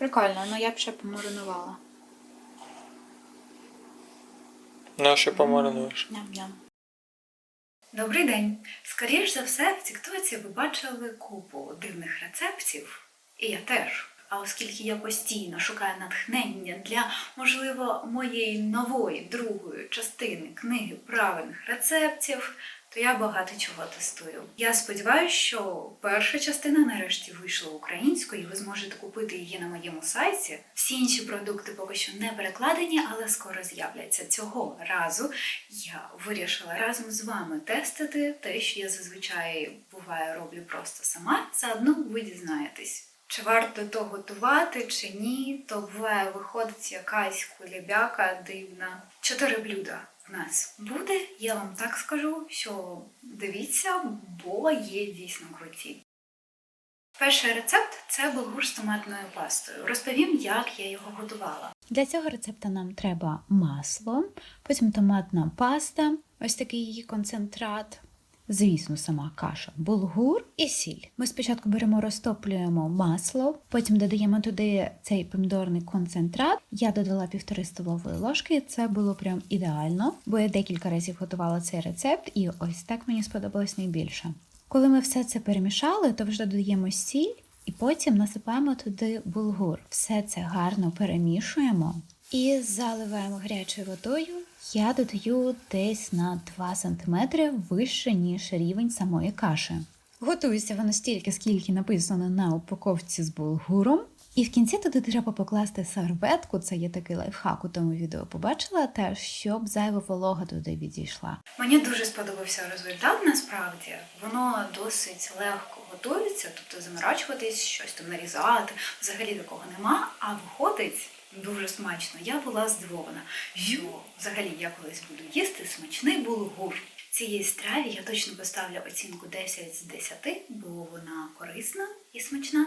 Прикольно, ну я б ще помаринувала. На ще помаринуєш? Ням-ням. Добрий день! Скоріше за все, в Тіктоці ви бачили купу дивних рецептів, і я теж. А оскільки я постійно шукаю натхнення для, можливо, моєї нової другої частини книги правильних рецептів, то я багато чого тестую. Я сподіваюся, що перша частина нарешті вийшла українською, і ви зможете купити її на моєму сайті. Всі інші продукти поки що не перекладені, але скоро з'являться. Цього разу я вирішила разом з вами тестити те, що я зазвичай буває роблю просто сама. Заодно ви дізнаєтесь. Чи варто то готувати, чи ні, то буває виходить якась кулебяка дивна. Чотири блюда в нас буде. Я вам так скажу, що дивіться, бо є дійсно круті. Перший рецепт це булгур з томатною пастою. Розповім, як я його готувала. Для цього рецепта нам треба масло, потім томатна паста, ось такий її концентрат. Звісно, сама каша, булгур і сіль. Ми спочатку беремо, розтоплюємо масло, потім додаємо туди цей помідорний концентрат. Я додала півтори столової ложки. Це було прям ідеально, бо я декілька разів готувала цей рецепт, і ось так мені сподобалось найбільше. Коли ми все це перемішали, то вже додаємо сіль і потім насипаємо туди булгур. Все це гарно перемішуємо і заливаємо гарячою водою. Я додаю десь на 2 см вище, ніж рівень самої каші. Готується воно стільки, скільки написано на упаковці з булгуром. І в кінці туди треба покласти серветку, це є такий лайфхак у тому відео побачила теж, щоб зайва волога туди відійшла. Мені дуже сподобався результат насправді. Воно досить легко готується, тобто заморачуватись, щось там нарізати, взагалі такого нема, а виходить дуже смачно. Я була здивована, що взагалі я колись буду їсти смачний булгур. Цій страві я точно поставлю оцінку 10 з 10, бо вона корисна і смачна.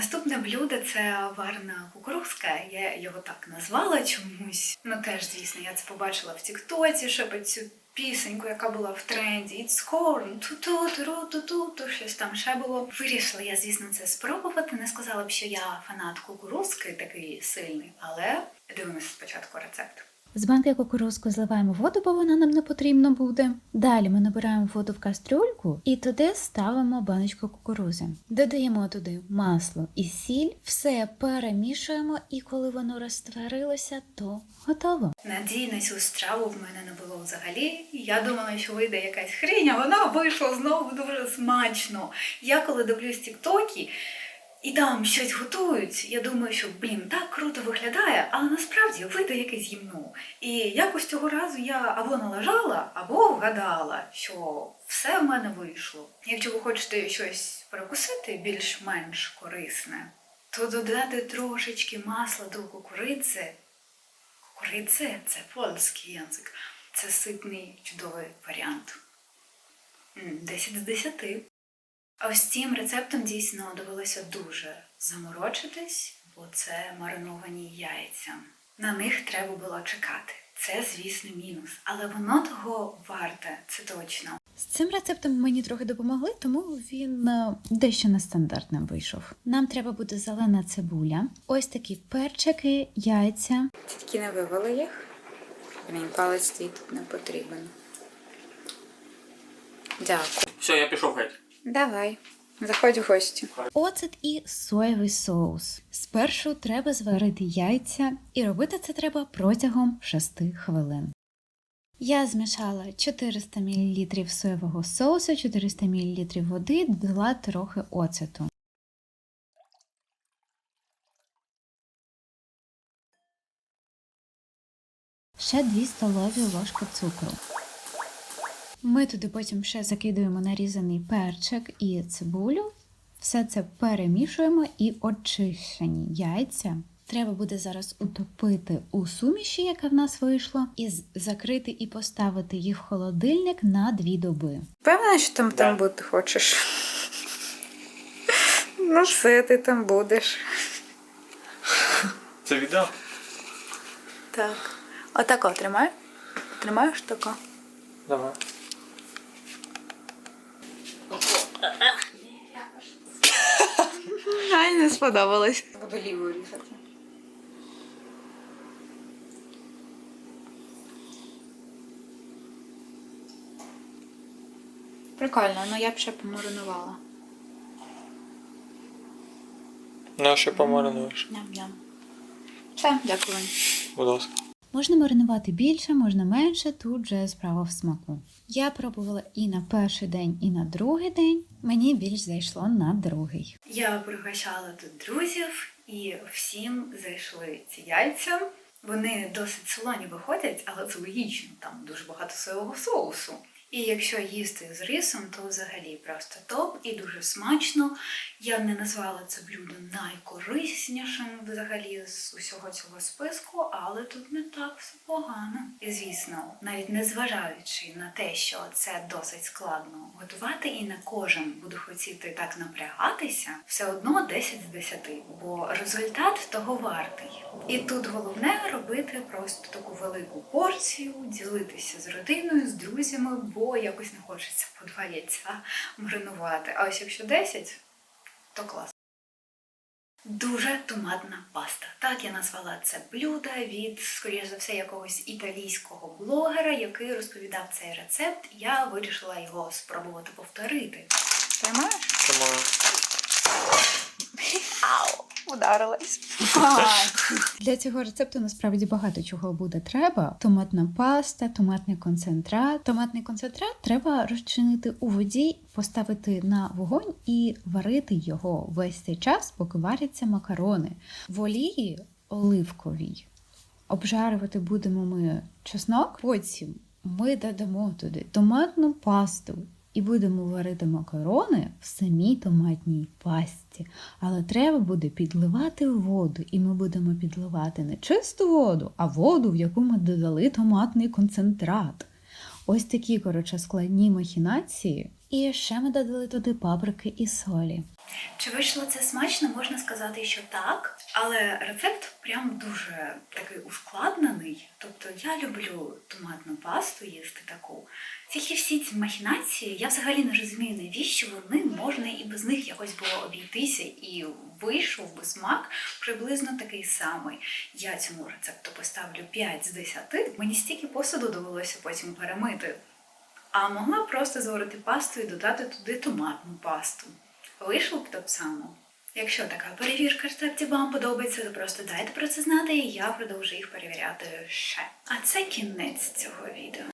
Наступне блюдо це варна кукурузка. Я його так назвала чомусь. Ну теж, звісно, я це побачила в Тіктоці, ще під цю пісеньку, яка була в тренді. It's corn, ту-ту, ту ту ту ту щось там ще було. Вирішила я, звісно, це спробувати. Не сказала б, що я фанат кукурузки такий сильний, але дивимося спочатку рецепт. З банки кукурузку зливаємо воду, бо вона нам не потрібна буде. Далі ми набираємо воду в кастрюльку і туди ставимо баночку кукурузи. Додаємо туди масло і сіль, все перемішуємо, і коли воно розтворилося, то готово. Надії на цю страву в мене не було взагалі. Я думала, що вийде якась хрінь, а вона вийшла знову дуже смачно. Я коли дивлюсь тіктоки і там щось готують, я думаю, що блін, так круто виглядає, але насправді вийде якесь гімно. І якось цього разу я або налажала, або вгадала, що все в мене вийшло. Якщо ви хочете щось перекусити більш-менш корисне, то додати трошечки масла до кукурудзи Кукуридзе – це польський язик. Це ситний чудовий варіант. М, 10 з 10. А ось цим рецептом дійсно довелося дуже заморочитись, бо це мариновані яйця. На них треба було чекати. Це, звісно, мінус, але воно того варте, це точно. З цим рецептом мені трохи допомогли, тому він е, дещо нестандартним вийшов. Нам треба буде зелена цибуля, ось такі перчики, яйця. Тільки не вивели їх. Блін, палець твій тут не потрібен. Дякую. Все, я пішов геть. Давай. Заходь в гості. Оцет і соєвий соус. Спершу треба зварити яйця, і робити це треба протягом 6 хвилин. Я змішала 400 мл соєвого соусу, 400 мл води, додала трохи оцету. Ще 2 столові ложки цукру. Ми туди потім ще закидуємо нарізаний перчик і цибулю. Все це перемішуємо і очищені яйця. Треба буде зараз утопити у суміші, яка в нас вийшла, і закрити і поставити їх в холодильник на дві доби. Певна, що там, там бути хочеш. Ну, все, ти там будеш. Це відео? Так. Отако тримай. Тримаєш тако. Давай. Ай, не сподобалось. Буду лівою різати. Прикольно, ну я б ще помаринувала. На що помаринуєш? Ням-ням. Все, дякую. Будь ласка. Можна маринувати більше, можна менше, тут же справа в смаку. Я пробувала і на перший день, і на другий день. Мені більш зайшло на другий. Я пригощала тут друзів, і всім зайшли ці яйця. Вони досить солоні виходять, але це логічно, там дуже багато соєвого соусу. І якщо їсти з рисом, то взагалі просто топ і дуже смачно. Я не назвала це блюдо найкориснішим взагалі з усього цього списку, але тут не так все погано. І звісно, навіть незважаючи на те, що це досить складно готувати, і не кожен буде хотіти так напрягатися, все одно 10 з 10, бо результат того вартий. І тут головне робити просто таку велику порцію, ділитися з родиною, з друзями, бо якось не хочеться по два яйця маринувати. А ось якщо 10, то клас. Дуже томатна паста. Так я назвала це блюдо від, скоріш за все, якогось італійського блогера, який розповідав цей рецепт. Я вирішила його спробувати повторити. Тримаєш? Тримаю. Ударилась. Для цього рецепту насправді багато чого буде треба: томатна паста, томатний концентрат. Томатний концентрат треба розчинити у воді, поставити на вогонь і варити його весь цей час, поки варяться макарони. В олії оливковій обжарювати будемо ми чеснок, потім ми додамо туди томатну пасту. І будемо варити макарони в самій томатній пасті. Але треба буде підливати воду, і ми будемо підливати не чисту воду, а воду, в яку ми додали томатний концентрат. Ось такі, коротше, складні махінації. І ще ми додали туди паприки і солі. Чи вийшло це смачно? Можна сказати, що так, але рецепт прям дуже такий ускладнений. Тобто я люблю томатну пасту їсти таку. Тільки всі ці махінації, я взагалі не розумію, навіщо вони можна і без них якось було обійтися, і вийшов би смак приблизно такий самий. Я цьому рецепту поставлю 5 з 10. Мені стільки посуду довелося потім перемити. А могла просто зварити пасту і додати туди томатну пасту. Вийшло б так само. Якщо така перевірка рецептів вам подобається, то просто дайте про це знати, і я продовжу їх перевіряти ще. А це кінець цього відео.